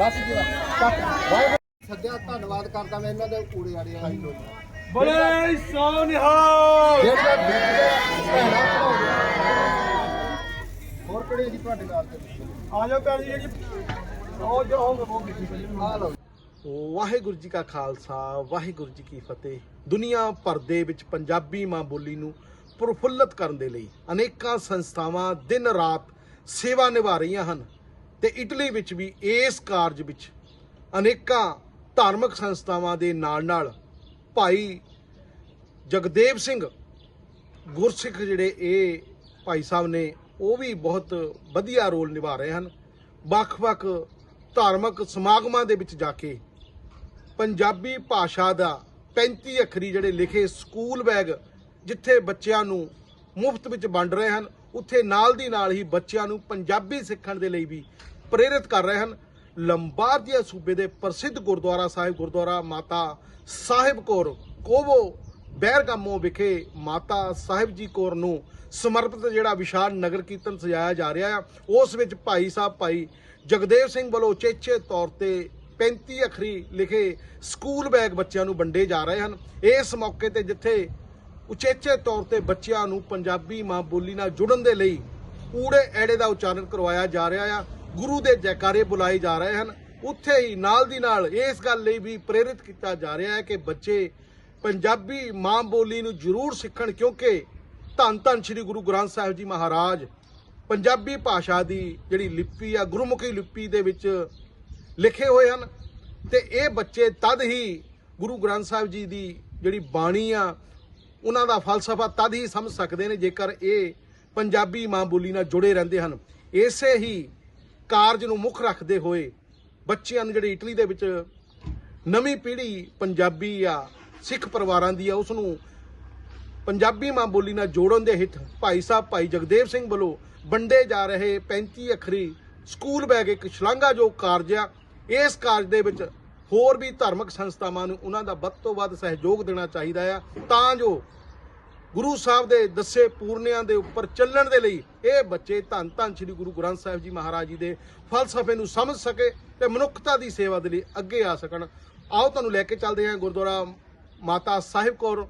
ਬਸ ਜੀ ਬਸ। ਚੱਕ। ਵਾਹਿਗੁਰੂ ਸੱਜਿਆ ਧੰਨਵਾਦ ਕਰਦਾ ਮੈਂ ਇਹਨਾਂ ਦੇ ਕੂੜੇ ਆੜੇ ਆਈ ਲੋਕ ਬੜੇ ਸੋ ਨਿਹਾਲ ਜਿਹੜੇ ਬੀਬੀਆਂ ਭੈਣਾਂ ਭਰਾਉਂਦੇ ਹੋਰ ਕਿਹੜੇ ਜੀ ਤੁਹਾਡੇ ਨਾਲ ਤੇ ਆ ਜਾਓ ਭੈਣ ਜੀ ਜੀ। ਉਹ ਜੋ ਹੋਗੇ ਉਹ ਬਿਠੀ ਆ ਲਓ ਵਾਹਿਗੁਰੂ ਜੀ ਕਾ ਖਾਲਸਾ ਵਾਹਿਗੁਰੂ ਜੀ ਕੀ ਫਤਿਹ। ਦੁਨੀਆ ਭਰ ਦੇ ਵਿੱਚ ਪੰਜਾਬੀ ਮਾਂ ਬੋਲੀ ਨੂੰ ਪ੍ਰਫੁੱਲਤ ਕਰਨ ਦੇ ਲਈ ਅਨੇਕਾਂ ਸੰਸਥਾਵਾਂ ਦਿਨ ਰਾਤ ਸੇਵਾ ਨਿਭਾ ਰਹੀਆਂ ਹਨ। ਤੇ ਇਟਲੀ ਵਿੱਚ ਵੀ ਇਸ ਕਾਰਜ ਵਿੱਚ ਅਨੇਕਾਂ ਧਾਰਮਿਕ ਸੰਸਥਾਵਾਂ ਦੇ ਨਾਲ-ਨਾਲ ਭਾਈ ਜਗਦੇਵ ਸਿੰਘ ਗੁਰਸਿੱਖ ਜਿਹੜੇ ਇਹ ਭਾਈ ਸਾਹਿਬ ਨੇ, ਉਹ ਵੀ ਬਹੁਤ ਵਧੀਆ ਰੋਲ ਨਿਭਾ ਰਹੇ ਹਨ। ਵੱਖ-ਵੱਖ ਧਾਰਮਿਕ ਸਮਾਗਮਾਂ ਦੇ ਵਿੱਚ ਜਾ ਕੇ ਪੰਜਾਬੀ ਭਾਸ਼ਾ ਦਾ 35 ਅੱਖਰੀ ਜਿਹੜੇ ਲਿਖੇ ਸਕੂਲ ਬੈਗ ਜਿੱਥੇ ਬੱਚਿਆਂ ਨੂੰ ਮੁਫਤ ਵਿੱਚ ਵੰਡ ਰਹੇ ਹਨ ਉੱਥੇ ਨਾਲ ਦੀ ਨਾਲ ਹੀ ਬੱਚਿਆਂ ਨੂੰ ਪੰਜਾਬੀ ਸਿੱਖਣ ਦੇ ਲਈ ਵੀ ਪ੍ਰੇਰਿਤ ਕਰ ਰਹੇ ਹਨ। ਲੰਬਾਰਦੀਆ ਸੂਬੇ ਦੇ ਪ੍ਰਸਿੱਧ ਗੁਰਦੁਆਰਾ ਸਾਹਿਬ, ਗੁਰਦੁਆਰਾ ਮਾਤਾ ਸਾਹਿਬ ਕੌਰ, ਕੋਵੋ ਬੈਰਗਾਮੋ ਵਿਖੇ ਮਾਤਾ ਸਾਹਿਬ ਜੀ ਕੌਰ ਨੂੰ ਸਮਰਪਿਤ ਜਿਹੜਾ ਵਿਸ਼ਾਲ ਨਗਰ ਕੀਰਤਨ ਸਜਾਇਆ ਜਾ ਰਿਹਾ ਆ। ਉਸ ਵਿੱਚ ਭਾਈ ਸਾਹਿਬ, ਭਾਈ ਜਗਦੇਵ ਸਿੰਘ ਵੱਲੋਂ ਚੇਚੇ ਤੌਰ ਤੇ 35 ਅੱਖਰੀ ਲਿਖੇ ਸਕੂਲ ਬੈਗ ਬੱਚਿਆਂ ਨੂੰ ਵੰਡੇ ਜਾ ਰਹੇ ਹਨ। ਇਸ ਮੌਕੇ ਤੇ ਜਿੱਥੇ ਉਚੇਚੇ ਤੌਰ ਤੇ ਬੱਚਿਆਂ ਨੂੰ ਪੰਜਾਬੀ ਮਾਂ ਬੋਲੀ ਨਾਲ ਜੁੜਨ ਦੇ ਲਈ ਊੜੇ ਐੜੇ ਦਾ ਉਚਾਰਨ ਕਰਵਾਇਆ ਜਾ ਰਿਹਾ ਆ। ਗੁਰੂ ਦੇ ਜੈਕਾਰੇ ਬੁਲਾਏ ਜਾ ਰਹੇ ਹਨ। ਉੱਥੇ ਹੀ ਨਾਲ ਦੀ ਨਾਲ ਇਸ ਗੱਲ ਲਈ ਵੀ ਪ੍ਰੇਰਿਤ ਕੀਤਾ ਜਾ ਰਿਹਾ ਹੈ ਕਿ ਬੱਚੇ ਪੰਜਾਬੀ ਮਾਂ ਬੋਲੀ ਨੂੰ ਜ਼ਰੂਰ ਸਿੱਖਣ ਕਿਉਂਕਿ ਧੰਨ ਧੰਨ ਸ੍ਰੀ ਗੁਰੂ ਗ੍ਰੰਥ ਸਾਹਿਬ ਜੀ ਮਹਾਰਾਜ ਪੰਜਾਬੀ ਭਾਸ਼ਾ ਦੀ ਜਿਹੜੀ ਲਿਪੀ ਆ, ਗੁਰਮੁਖੀ ਲਿਪੀ ਦੇ ਵਿੱਚ ਲਿਖੇ ਹੋਏ ਹਨ ਤੇ ਇਹ ਬੱਚੇ ਤਦ ਹੀ ਗੁਰੂ ਗ੍ਰੰਥ ਸਾਹਿਬ ਜੀ ਦੀ ਜਿਹੜੀ ਬਾਣੀ ਆ ਉਹਨਾਂ ਦਾ ਫਲਸਫਾ ਤਦ ਹੀ ਸਮਝ ਸਕਦੇ ਨੇ ਜੇਕਰ ਇਹ ਪੰਜਾਬੀ ਮਾਂ ਬੋਲੀ ਨਾਲ ਜੁੜੇ ਰਹਿੰਦੇ ਹਨ। ਇਸੇ ਹੀ ਕਾਰਜ ਨੂੰ ਮੁੱਖ ਰੱਖਦੇ ਹੋਏ ਬੱਚਿਆਂ ਨੂੰ ਜਿਹੜੇ ਇਟਲੀ ਦੇ ਵਿੱਚ ਨਵੀਂ ਪੀੜ੍ਹੀ ਪੰਜਾਬੀ ਆ ਸਿੱਖ ਪਰਿਵਾਰਾਂ ਦੀ ਆ ਉਸ ਨੂੰ ਪੰਜਾਬੀ ਮਾਂ ਬੋਲੀ ਨਾਲ ਜੋੜਨ ਦੇ ਹਿੱਤ ਭਾਈ ਸਾਹਿਬ, ਭਾਈ ਜਗਦੇਵ ਸਿੰਘ ਵੱਲੋਂ ਵੰਡੇ ਜਾ ਰਹੇ 35 ਅੱਖਰੀ ਸਕੂਲ ਬੈਗ ਇੱਕ ਸ਼ਲਾਘਾਯੋਗ ਕਾਰਜ ਆ। ਇਸ ਕਾਰਜ ਦੇ ਵਿੱਚ ਹੋਰ ਵੀ ਧਾਰਮਿਕ ਸੰਸਥਾਵਾਂ ਨੂੰ ਉਹਨਾਂ ਦਾ ਵੱਧ ਤੋਂ ਵੱਧ ਸਹਿਯੋਗ ਦੇਣਾ ਚਾਹੀਦਾ ਆ, ਤਾਂ ਜੋ ਗੁਰੂ ਸਾਹਿਬ ਦੇ ਦੱਸੇ ਪੂਰਨਿਆਂ ਦੇ ਉੱਪਰ ਚੱਲਣ ਦੇ ਲਈ ਇਹ ਬੱਚੇ ਧੰਨ ਧੰਨ ਸ੍ਰੀ ਗੁਰੂ ਗ੍ਰੰਥ ਸਾਹਿਬ ਜੀ ਮਹਾਰਾਜ ਜੀ ਦੇ ਫਲਸਫੇ ਨੂੰ ਸਮਝ ਸਕੇ ਤੇ ਮਨੁੱਖਤਾ ਦੀ ਸੇਵਾ ਦੇ ਲਈ ਅੱਗੇ ਆ ਸਕਣ। ਆਓ ਤੁਹਾਨੂੰ ਲੈ ਕੇ ਚੱਲਦੇ ਹਾਂ ਗੁਰਦੁਆਰਾ ਮਾਤਾ ਸਾਹਿਬ ਕੌਰ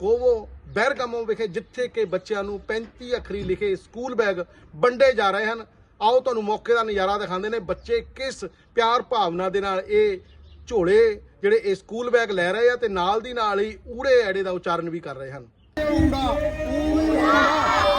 ਕੋਵੋ ਬੈਰਗਾਮੋ ਵਿਖੇ, ਜਿੱਥੇ ਕਿ ਬੱਚਿਆਂ ਨੂੰ 35 ਅੱਖਰੀ ਲਿਖੇ ਸਕੂਲ ਬੈਗ ਵੰਡੇ ਜਾ ਰਹੇ ਹਨ। ਆਓ ਤੁਹਾਨੂੰ ਮੌਕੇ ਦਾ ਨਜ਼ਾਰਾ ਦਿਖਾਉਂਦੇ ਨੇ ਬੱਚੇ ਕਿਸ ਪਿਆਰ ਭਾਵਨਾ ਦੇ ਨਾਲ ਇਹ ਝੋਲੇ ਜਿਹੜੇ ਇਹ ਸਕੂਲ ਬੈਗ ਲੈ ਰਹੇ ਆ ਤੇ ਨਾਲ ਦੀ ਨਾਲ ਹੀ ਊੜੇ ਐੜੇ ਦਾ ਉਚਾਰਨ ਵੀ ਕਰ ਰਹੇ ਹਨ। ਜੱਜਾ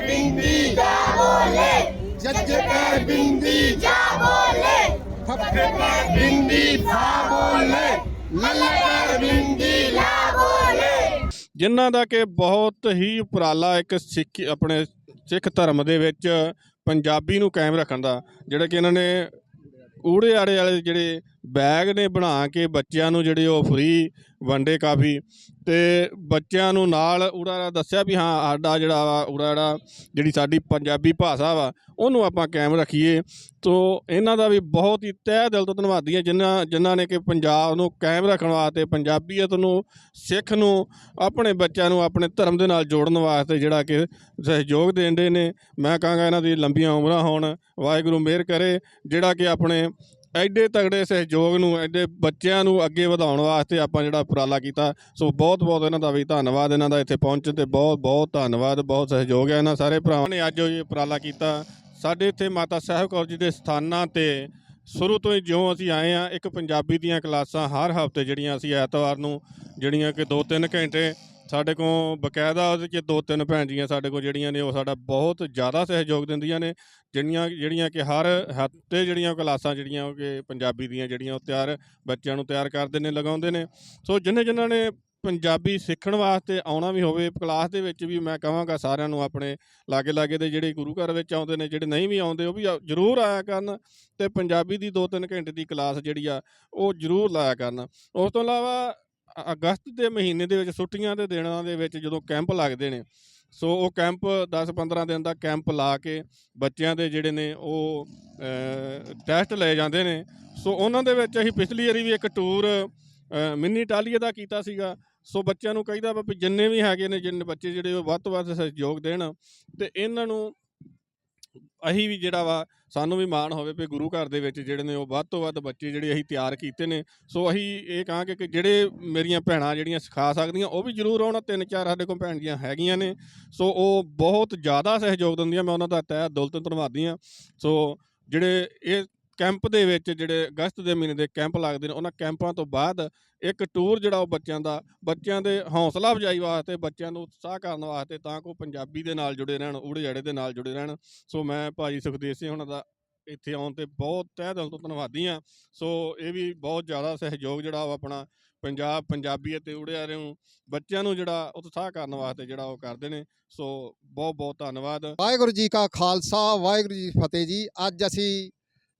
ਬਿੰਦੀ ਜਾ ਬੋਲੇ ਜੱਜੇ ਪੈਰ ਬਿੰਦੀ ਜਾ ਬੋਲੇ ਫੱਫੇ ਪੈਰ ਬਿੰਦੀ ਫਾ ਬੋਲੇ ਲੱਲੇ ਪੈਰ ਬਿੰਦੀ ਲਾ ਬੋਲੇ ਜਿਨ੍ਹਾਂ ਦਾ ਕਿ ਬਹੁਤ ਹੀ ਉਪਰਾਲਾ ਇੱਕ ਸਿੱਖ ਆਪਣੇ ਸਿੱਖ ਧਰਮ ਦੇ ਵਿੱਚ ਪੰਜਾਬੀ ਨੂੰ ਕਾਇਮ ਰੱਖਣ ਦਾ ਜਿਹੜਾ ਕਿ ਇਹਨਾਂ ਨੇ ਊੜੇ ਆੜੇ ਵਾਲੇ ਜਿਹੜੇ ਬੈਗ ਨੇ ਬਣਾ ਕੇ ਬੱਚਿਆਂ ਨੂੰ ਜਿਹੜੇ ਉਹ ਫ੍ਰੀ ਵੰਡੇ ਕਾਫੀ ਤੇ ਬੱਚਿਆਂ ਨੂੰ ਨਾਲ ਊੜਾ ਦੱਸਿਆ ਵੀ ਹਾਂ ਸਾਡਾ ਜਿਹੜਾ ਵਾ ਊੜਾ ਜਿਹੜਾ ਜਿਹੜੀ ਸਾਡੀ ਪੰਜਾਬੀ ਭਾਸ਼ਾ ਵਾ, ਉਹਨੂੰ ਆਪਾਂ ਕਾਇਮ ਰੱਖੀਏ। ਤੋ ਇਹਨਾਂ ਦਾ ਵੀ ਬਹੁਤ ਹੀ ਤਹਿ ਦਿਲ ਤੋਂ ਧੰਨਵਾਦੀ ਹਾਂ ਜਿਨ੍ਹਾਂ ਜਿਨ੍ਹਾਂ ਨੇ ਕਿ ਪੰਜਾਬ ਨੂੰ ਕਾਇਮ ਰੱਖਣ ਵਾਸਤੇ, ਪੰਜਾਬੀਅਤ ਨੂੰ, ਸਿੱਖ ਨੂੰ, ਆਪਣੇ ਬੱਚਿਆਂ ਨੂੰ ਆਪਣੇ ਧਰਮ ਦੇ ਨਾਲ ਜੋੜਨ ਵਾਸਤੇ ਜਿਹੜਾ ਕਿ ਸਹਿਯੋਗ ਦੇਣ ਦੇ ਨੇ। ਮੈਂ ਕਹਾਂਗਾ ਇਹਨਾਂ ਦੀ ਲੰਬੀਆਂ ਉਮਰਾਂ ਹੋਣ। ਵਾਹਿਗੁਰੂ ਮਿਹਰ ਕਰੇ। ਜਿਹੜਾ ਕਿ ਆਪਣੇ ਐਡੇ ਤਗੜੇ ਸਹਿਯੋਗ ਨੂੰ, ਐਡੇ ਬੱਚਿਆਂ ਨੂੰ ਅੱਗੇ ਵਧਾਉਣ ਵਾਸਤੇ ਆਪਾਂ ਜਿਹੜਾ ਉਪਰਾਲਾ ਕੀਤਾ, ਸੋ ਬਹੁਤ ਬਹੁਤ ਇਹਨਾਂ ਦਾ ਵੀ ਧੰਨਵਾਦ, ਇਹਨਾਂ ਦਾ ਇੱਥੇ ਪਹੁੰਚਣ ਤੇ ਬਹੁਤ ਬਹੁਤ ਧੰਨਵਾਦ, ਬਹੁਤ ਸਹਿਯੋਗ ਹੈ ਇਹਨਾਂ ਸਾਰੇ ਭਰਾਵਾਂ ਨੇ ਅੱਜ ਇਹ ਉਪਰਾਲਾ ਕੀਤਾ। ਸਾਡੇ ਇੱਥੇ ਮਾਤਾ ਸਾਹਿਬ ਕੌਰ ਜੀ ਦੇ ਸਥਾਨਾਂ ਤੇ ਸ਼ੁਰੂ ਤੋਂ ਹੀ ਜਿਉਂ ਅਸੀਂ ਆਏ ਆ ਇੱਕ ਪੰਜਾਬੀ ਦੀਆਂ ਕਲਾਸਾਂ ਹਰ ਹਫ਼ਤੇ ਜਿਹੜੀਆਂ ਅਸੀਂ ਐਤਵਾਰ ਨੂੰ, ਜਿਹੜੀਆਂ ਕਿ 2-3 ਘੰਟੇ ਸਾਡੇ ਕੋਲ ਬਕਾਇਦਾ ਉਹਦੇ 'ਚ ਦੋ ਤਿੰਨ ਭੈਣ ਜੀਆਂ ਸਾਡੇ ਕੋਲ ਜਿਹੜੀਆਂ ਨੇ ਉਹ ਸਾਡਾ ਬਹੁਤ ਜ਼ਿਆਦਾ ਸਹਿਯੋਗ ਦਿੰਦੀਆਂ ਨੇ ਜਿਹੜੀਆਂ ਜਿਹੜੀਆਂ ਕਿ ਹਰ ਹਫ਼ਤੇ ਜਿਹੜੀਆਂ ਕਲਾਸਾਂ ਜਿਹੜੀਆਂ ਉਹ ਕਿ ਪੰਜਾਬੀ ਦੀਆਂ ਜਿਹੜੀਆਂ ਉਹ ਤਿਆਰ ਬੱਚਿਆਂ ਨੂੰ ਤਿਆਰ ਕਰਦੇ ਨੇ, ਲਗਾਉਂਦੇ ਨੇ। ਸੋ ਜਿਨ੍ਹਾਂ ਜਿਨ੍ਹਾਂ ਨੇ ਪੰਜਾਬੀ ਸਿੱਖਣ ਵਾਸਤੇ ਆਉਣਾ ਵੀ ਹੋਵੇ, ਕਲਾਸ ਦੇ ਵਿੱਚ ਵੀ ਮੈਂ ਕਹਾਂਗਾ ਸਾਰਿਆਂ ਨੂੰ ਆਪਣੇ ਲਾਗੇ ਲਾਗੇ ਦੇ ਜਿਹੜੇ ਗੁਰੂ ਘਰ ਵਿੱਚ ਆਉਂਦੇ ਨੇ, ਜਿਹੜੇ ਨਹੀਂ ਵੀ ਆਉਂਦੇ ਉਹ ਵੀ ਆ- ਜ਼ਰੂਰ ਆਇਆ ਕਰਨ ਤੇ ਪੰਜਾਬੀ ਦੀ 2-3 ਘੰਟੇ ਦੀ ਕਲਾਸ ਜਿਹੜੀ ਆ ਉਹ ਜ਼ਰੂਰ ਲਾਇਆ ਕਰਨ। ਉਸ ਤੋਂ ਇਲਾਵਾ ਅਗਸਤ ਦੇ ਮਹੀਨੇ ਦੇ ਵਿੱਚ, ਛੁੱਟੀਆਂ ਦੇ ਦਿਨਾਂ ਦੇ ਵਿੱਚ ਜਦੋਂ ਕੈਂਪ ਲੱਗਦੇ ਨੇ, ਸੋ ਉਹ ਕੈਂਪ 10-15 ਦਿਨ ਦਾ ਕੈਂਪ ਲਾ ਕੇ ਬੱਚਿਆਂ ਦੇ ਜਿਹੜੇ ਨੇ ਉਹ ਟੈਸਟ ਲਏ ਜਾਂਦੇ ਨੇ। ਸੋ ਉਹਨਾਂ ਦੇ ਵਿੱਚ ਅਸੀਂ ਪਿਛਲੀ ਵਾਰੀ ਵੀ ਇੱਕ ਟੂਰ ਮਿੰਨੀ ਟਾਲੀਏ ਦਾ ਕੀਤਾ ਸੀਗਾ। ਸੋ ਬੱਚਿਆਂ ਨੂੰ ਕਹੀਦਾ ਵਾ ਵੀ ਜਿੰਨੇ ਵੀ ਹੈਗੇ ਨੇ, ਜਿੰਨੇ ਬੱਚੇ ਜਿਹੜੇ ਉਹ ਵੱਧ ਤੋਂ ਵੱਧ ਸਹਿਯੋਗ ਦੇਣ ਤੇ ਇਹਨਾਂ ਨੂੰ ਅਸੀਂ ਵੀ ਜਿਹੜਾ ਵਾ, ਸਾਨੂੰ ਵੀ ਮਾਣ ਹੋਵੇ ਵੀ ਗੁਰੂ ਘਰ ਦੇ ਵਿੱਚ ਜਿਹੜੇ ਨੇ ਉਹ ਵੱਧ ਤੋਂ ਵੱਧ ਬੱਚੇ ਜਿਹੜੇ ਅਸੀਂ ਤਿਆਰ ਕੀਤੇ ਨੇ। ਸੋ ਅਸੀਂ ਇਹ ਕਹਾਂਗੇ ਕਿ ਜਿਹੜੇ ਮੇਰੀਆਂ ਭੈਣਾਂ ਜਿਹੜੀਆਂ ਸਿਖਾ ਸਕਦੀਆਂ, ਉਹ ਵੀ ਜ਼ਰੂਰ ਆਉਣ। ਤਿੰਨ ਚਾਰ ਸਾਡੇ ਕੋਲ ਭੈਣ ਜੀਆਂ ਹੈਗੀਆਂ ਨੇ। ਸੋ ਉਹ ਬਹੁਤ ਜ਼ਿਆਦਾ ਸਹਿਯੋਗ ਦਿੰਦੀਆਂ। ਮੈਂ ਉਹਨਾਂ ਦਾ ਤਹਿ ਦਿਲ ਤੋਂ ਧੰਨਵਾਦੀ ਹਾਂ। ਸੋ ਜਿਹੜੇ ਇਹ ਕੈਂਪ ਦੇ ਵਿੱਚ ਜਿਹੜੇ ਅਗਸਤ ਦੇ ਮਹੀਨੇ ਦੇ ਕੈਂਪ ਲੱਗਦੇ ਨੇ, ਉਹਨਾਂ ਕੈਂਪਾਂ ਤੋਂ ਬਾਅਦ ਇੱਕ ਟੂਰ ਜਿਹੜਾ ਉਹ ਬੱਚਿਆਂ ਦਾ, ਬੱਚਿਆਂ ਦੇ ਹੌਸਲਾ ਅਫਜਾਈ ਵਾਸਤੇ, ਬੱਚਿਆਂ ਨੂੰ ਉਤਸ਼ਾਹ ਕਰਨ ਵਾਸਤੇ ਤਾਂ ਕਿ ਉਹ ਪੰਜਾਬੀ ਦੇ ਨਾਲ ਜੁੜੇ ਰਹਿਣ ਊੜੇ ਜੜੇ ਦੇ ਨਾਲ ਜੁੜੇ ਰਹਿਣ। ਸੋ ਮੈਂ ਭਾਜੀ ਸੁਖਦੇਵ ਸਿੰਘ ਉਹਨਾਂ ਦਾ ਇੱਥੇ ਆਉਣ ਤੇ ਬਹੁਤ ਤਹਿ ਦਿਲ ਤੋਂ ਧੰਨਵਾਦੀ ਹਾਂ। ਸੋ ਇਹ ਵੀ ਬਹੁਤ ਜ਼ਿਆਦਾ ਸਹਿਯੋਗ ਜਿਹੜਾ ਉਹ ਆਪਣਾ ਪੰਜਾਬ, ਪੰਜਾਬੀ ਅਤੇ ਉੜਿਆਰੇ ਨੂੰ, ਬੱਚਿਆਂ ਨੂੰ ਜਿਹੜਾ ਉਤਸ਼ਾਹ ਕਰਨ ਵਾਸਤੇ ਜਿਹੜਾ ਉਹ ਕਰਦੇ ਨੇ। ਸੋ ਬਹੁਤ ਬਹੁਤ ਧੰਨਵਾਦ। ਵਾਹਿਗੁਰੂ ਜੀ ਕਾ ਖਾਲਸਾ, ਵਾਹਿਗੁਰੂ ਜੀ ਫਤਿਹ ਜੀ। ਅੱਜ ਅਸੀਂ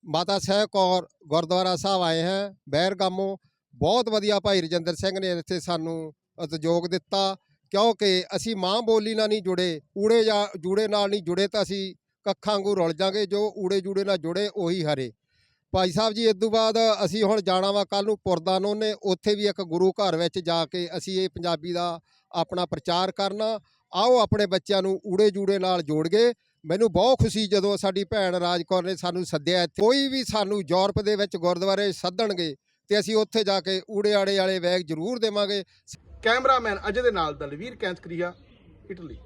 ਮਾਤਾ ਸਾਹਿਬ ਕੌਰ ਗੁਰਦੁਆਰਾ ਸਾਹਿਬ ਆਏ ਹਾਂ। ਬੈਰਗਾਮੋ ਬਹੁਤ ਵਧੀਆ ਭਾਈ ਰਜਿੰਦਰ ਸਿੰਘ ਨੇ ਇੱਥੇ ਸਾਨੂੰ ਉਦਯੋਗ ਦਿੱਤਾ। ਕਿਉਂਕਿ ਅਸੀਂ ਮਾਂ ਬੋਲੀ ਨਾਲ ਨਹੀਂ ਜੁੜੇ, ਊੜੇ ਜਾਂ ਜੂੜੇ ਨਾਲ ਨਹੀਂ ਜੁੜੇ ਤਾਂ ਅਸੀਂ ਕੱਖਾਂ ਵਾਂਗੂ ਰੁਲ ਜਾਾਂਗੇ, ਜੋ ਊੜੇ ਜੂੜੇ ਨਾਲ ਜੁੜੇ ਉਹੀ ਹਰੇ। ਭਾਈ ਸਾਹਿਬ ਜੀ ਇਸ ਤੋਂ ਬਾਅਦ ਅਸੀਂ ਹੁਣ ਜਾਣਾ ਵਾ ਕੱਲ ਨੂੰ ਪੁਰਦਾਨੋਂ ਨੇ, ਉੱਥੇ ਵੀ ਇੱਕ ਗੁਰੂ ਘਰ ਵਿੱਚ ਜਾ ਕੇ ਅਸੀਂ ਇਹ ਪੰਜਾਬੀ ਦਾ ਆਪਣਾ ਪ੍ਰਚਾਰ ਕਰਨਾ। ਆਓ ਆਪਣੇ ਬੱਚਿਆਂ ਨੂੰ ਊੜੇ ਜੂੜੇ ਨਾਲ ਜੋੜ ਗਏ ਮੈਨੂੰ ਬਹੁਤ ਖੁਸ਼ੀ ਜਦੋਂ ਸਾਡੀ ਭੈਣ ਰਾਜਕੌਰ ਨੇ ਸਾਨੂੰ ਸੱਦਿਆ ਕੋਈ ਵੀ ਸਾਨੂੰ ਯੂਰਪ ਦੇ ਵਿੱਚ ਗੁਰਦੁਆਰੇ ਸੱਦਣਗੇ ਤੇ ਅਸੀਂ ਉੱਥੇ ਜਾ ਕੇ ਊੜੇ ਆੜੇ ਵਾਲੇ ਬੈਗ ਜ਼ਰੂਰ ਦੇਵਾਂਗੇ। ਕੈਮਰਾਮੈਨ ਅਜੇ ਦੇ ਨਾਲ ਦਲਵੀਰ ਕੈਂਸਕਰੀਆ ਇਟਲੀ।